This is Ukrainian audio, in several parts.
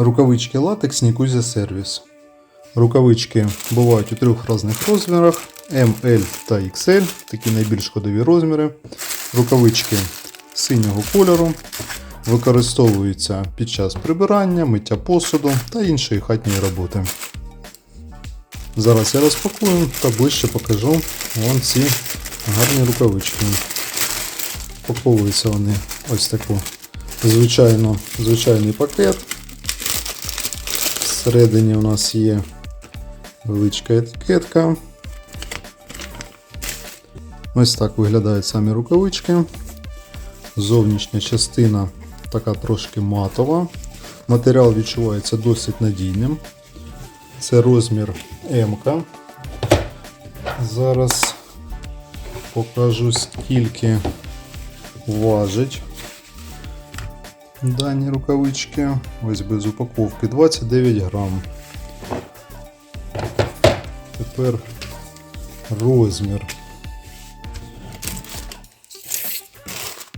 Рукавички латексні Кузя сервіс. Рукавички бувають у трьох різних розмірах: M, L та XL, такі найбільш ходові розміри. Рукавички синього кольору використовуються під час прибирання, миття посуду та іншої хатньої роботи. Зараз я розпакую та ближче покажу вам ці гарні рукавички. Паковуються вони ось таку звичайно, звичайний пакет. Всередині у нас є величка етикетка. Ось так виглядають самі рукавички. Зовнішня частина така трошки матова. Матеріал відчувається досить надійним. Це розмір М. -ка. Зараз покажу скільки важить дані рукавички. Ось без упаковки 29 грам. Тепер розмір.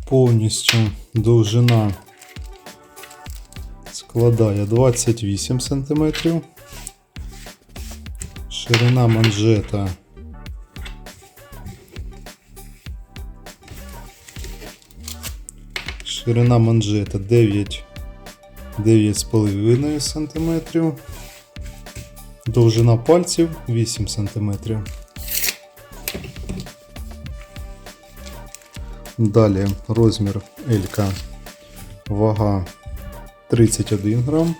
Повністю довжина складає 28 см. Ширина манжета Ширина манжета 9 9,5 см. Довжина пальців 8 см. Далі розмір L, вага 31 грам.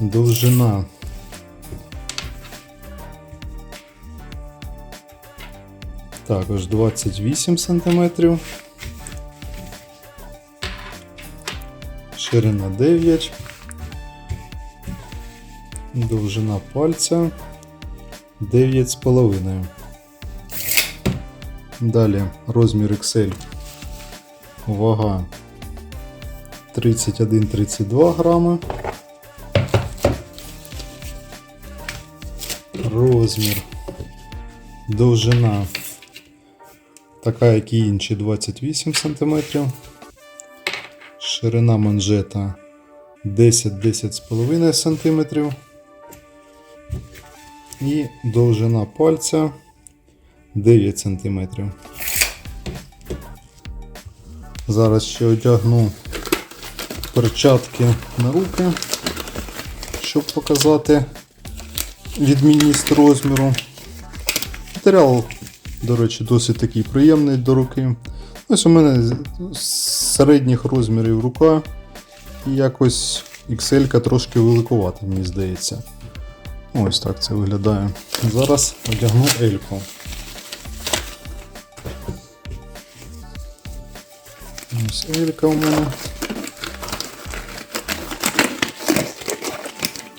Довжина також 28 см. Ширина 9. Довжина пальця 9,5. Далі розмір XL. Вага 31-32 грами. Розмір. Довжина така, як і інші 28 см. Ширина манжета 10-10,5 см. І довжина пальця 9 см. Зараз ще одягну перчатки на руки, щоб показати відмінність розміру. Матеріал, до речі, досить такий приємний до руки. Ось у мене з- середніх розмірів рука. І якось XL трошки великувата, мені здається. Ось так це виглядає. Зараз одягну Ельку. Ось Елька у мене.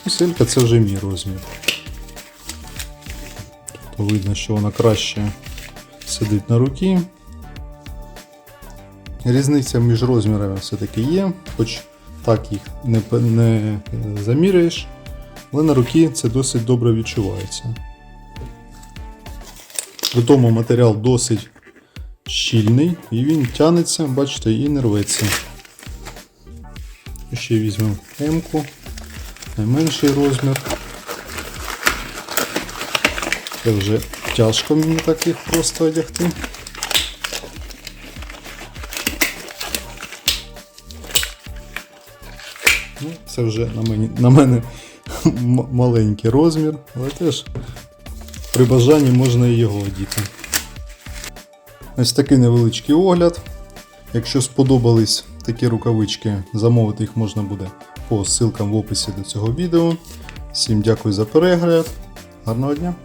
Ось Елька це вже мій розмір. Тобто видно, що вона краще сидить на руці. Різниця між розмірами все-таки є, хоч так їх не, не заміряєш, але на руці це досить добре відчувається. При тому матеріал досить щільний і він тянеться, бачите, і не рветься. Ще візьмемо М-ку, найменший розмір. Це вже тяжко мені так їх просто одягти. Ну, це вже на, мені, на мене маленький розмір, але теж при бажанні можна і його одіти. Ось такий невеличкий огляд. Якщо сподобались такі рукавички, замовити їх можна буде по ссылкам в описі до цього відео. Всім дякую за перегляд. Гарного дня!